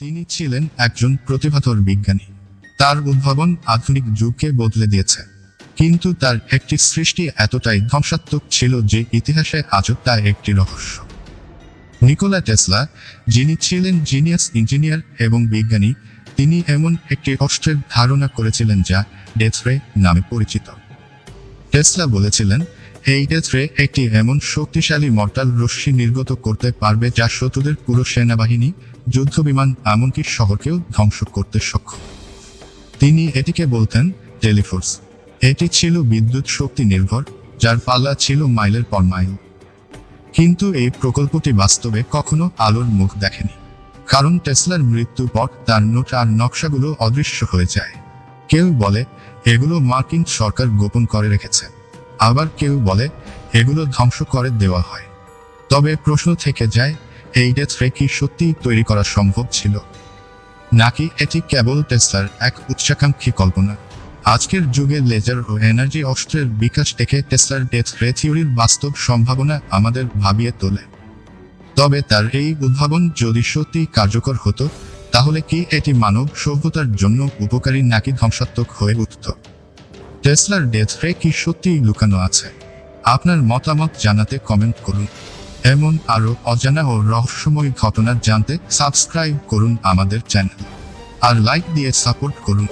তিনি ছিলেন একজন প্রতিভাধর বিজ্ঞানী। তার উদ্ভাবন আধুনিক যুগকে বদলে দিয়েছে। কিন্তু তার একটি সৃষ্টি এতটাই ধ্বংসাত্মক ছিল যে ইতিহাসে আজও তা একটি রহস্য। নিকোলা টেসলা, যিনি ছিলেন জিনিয়াস ইঞ্জিনিয়ার এবং বিজ্ঞানী, তিনি এমন একটি অস্ত্রের ধারণা করেছিলেন যা ডেথরে নামে পরিচিত। টেসলা বলেছিলেন এই ডেথরে একটি এমন শক্তিশালী মর্টাল রশ্মি নির্গত করতে পারবে যা শত্রুদের পুরো সেনাবাহিনী যুদ্ধবিমান এমনকি শহরকেও ধ্বংস করতে সক্ষম। তিনি এটিকে বলতেন টেলিফোর্স। এটি ছিল বিদ্যুৎ শক্তি নির্ভর, যার পাল্লা ছিল মাইলের পর মাইল। কিন্তু এই প্রকল্পটি বাস্তবে কখনো আলোর মুখ দেখেনি। কারণ টেসলার মৃত্যুর পর তার নোট আর নকশাগুলো অদৃশ্য হয়ে যায়। কেউ বলে, এগুলো মার্কিন সরকার গোপন করে রেখেছে। আবার কেউ বলে, এগুলো ধ্বংস করে দেওয়া হয়। তবে প্রশ্ন থেকে যায়, এই ডেথরে কি সত্যিই তৈরি করা সম্ভব ছিল? নাকি এটি কেবল টেসলার এক উচ্চাকাঙ্ক্ষী কল্পনা? আজকের যুগে লেজার ও এনার্জি অস্ত্রের বিকাশ দেখে টেসলার ডেথ রে থিওরির বাস্তব সম্ভাবনা আমাদের ভাবিয়ে তোলে। তবে তার এই উদ্ভাবন যদি সত্যি কার্যকর হতো, তাহলে কি এটি মানব সভ্যতার জন্য উপকারী নাকি ধ্বংসাত্মক হয়ে উঠত? টেসলার ডেথ রে কি সত্যিই লুকানো আছে? আপনার মতামত জানাতে কমেন্ট করুন। এমন আরও অজানা ও রহস্যময় ঘটনা জানতে সাবস্ক্রাইব করুন আমাদের চ্যানেল আর লাইক দিয়ে সাপোর্ট করুন।